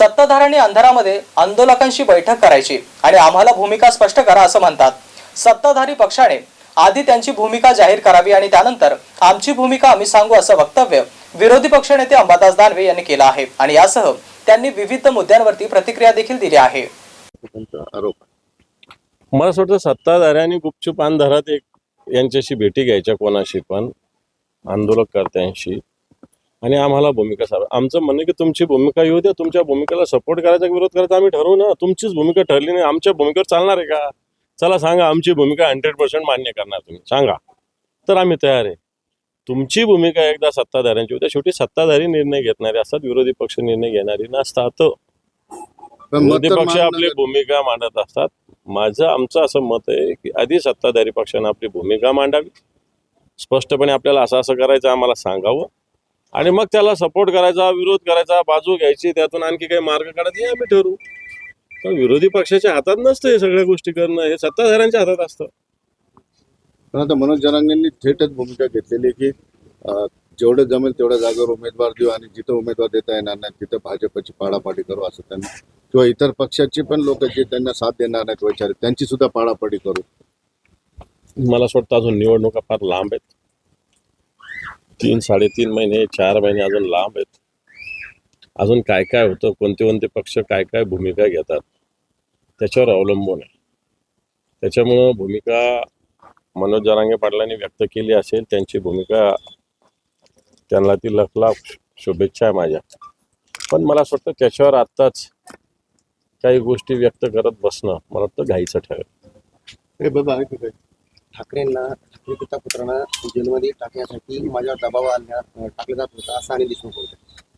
सत्ताधाऱ्यांनी अंधारामध्ये आंदोलकांशी बैठक करायची. आणि आम्हाला भूमिका स्पष्ट करा असं म्हणतात. सत्ताधारी पक्षाने आधी त्यांची भूमिका जाहीर करावी आणि त्यानंतर आमची भूमिका आम्ही सांगू असं वक्तव्य विरोधी पक्षनेते अंबादास दानवे यांनी केलं आहे. आणि यासह त्यांनी विविध मुद्द्यांवरती प्रतिक्रिया देखील दिली आहे. मला असं वाटतं सत्ताधाऱ्यांनी गुपचूप अंधारात एक यांच्याशी भेटी घ्यायच्या कोणाशी पण आंदोलकर्त्यांशी आणि आम्हाला भूमिका सार आमचं म्हणणं की तुमची भूमिका येऊ द्या तुमच्या भूमिकेला सपोर्ट करायचा की विरोध करायचा आम्ही ठरवू ना. तुमचीच भूमिका ठरली नाही आमच्या भूमिकेवर चालणार आहे का? चला सांगा आमची भूमिका हंड्रेड पर्सेंट मान्य करणार तुम्ही. सांगा. तर आम्ही तयार आहे. तुमची भूमिका एकदा सत्ताधाऱ्यांची होत्या शेवटी सत्ताधारी निर्णय घेतणारे असतात विरोधी पक्ष निर्णय घेणारी नसतात. विरोधी पक्ष आपली भूमिका मांडत असतात. माझं आमचं असं मत आहे की आधी सत्ताधारी पक्षानं आपली भूमिका मांडावी. स्पष्टपणे आपल्याला असं असं करायचं आम्हाला सांगावं. आणि मग त्याला सपोर्ट करायचा विरोध करायचा बाजू घ्यायची त्यातून आणखी काही मार्ग काढायचे हे आम्ही ठरवू पण विरोधी पक्षाच्या हातात नसतं हे सगळ्या गोष्टी करणं हे सत्ताधाऱ्यांच्या हातात असतं. पण आता मनोज जरांगेंनी थेटच भूमिका घेतलेली की जेवढं जमेल तेवढ्या जागेवर उमेदवार देऊ आणि जिथं उमेदवार देता येणार नाही तिथं भाजपची पाडापाडी करू असं त्यांनी. किंवा इतर पक्षाची पण लोक जे त्यांना साथ देणार नाहीत वैचारिक त्यांची सुद्धा पाडापाडी करू. मला असं वाटतं अजून निवडणुका फार लांब आहेत. तीन साडेतीन महिने चार महिने अजून लांब आहेत. अजून काय काय होतं कोणते कोणते पक्ष काय काय भूमिका घेतात त्याच्यावर अवलंबून आहे. त्याच्यामुळं भूमिका मनोज जरांगे पाटलांनी व्यक्त केली असेल त्यांची भूमिका त्यांना ती लखलाफ शुभेच्छा आहे माझ्या. पण मला असं वाटतं त्याच्यावर आत्ताच काही गोष्टी व्यक्त करत बसणं मला वाटतं घाईचं ठरेल. हे बाबा ठाकरेंना ठाकरे पिता पुत्रांना जेलमध्ये टाकण्यासाठी माझ्यावर दबाव आणण्यात टाकला जात होता असं आणि दिसून पडतं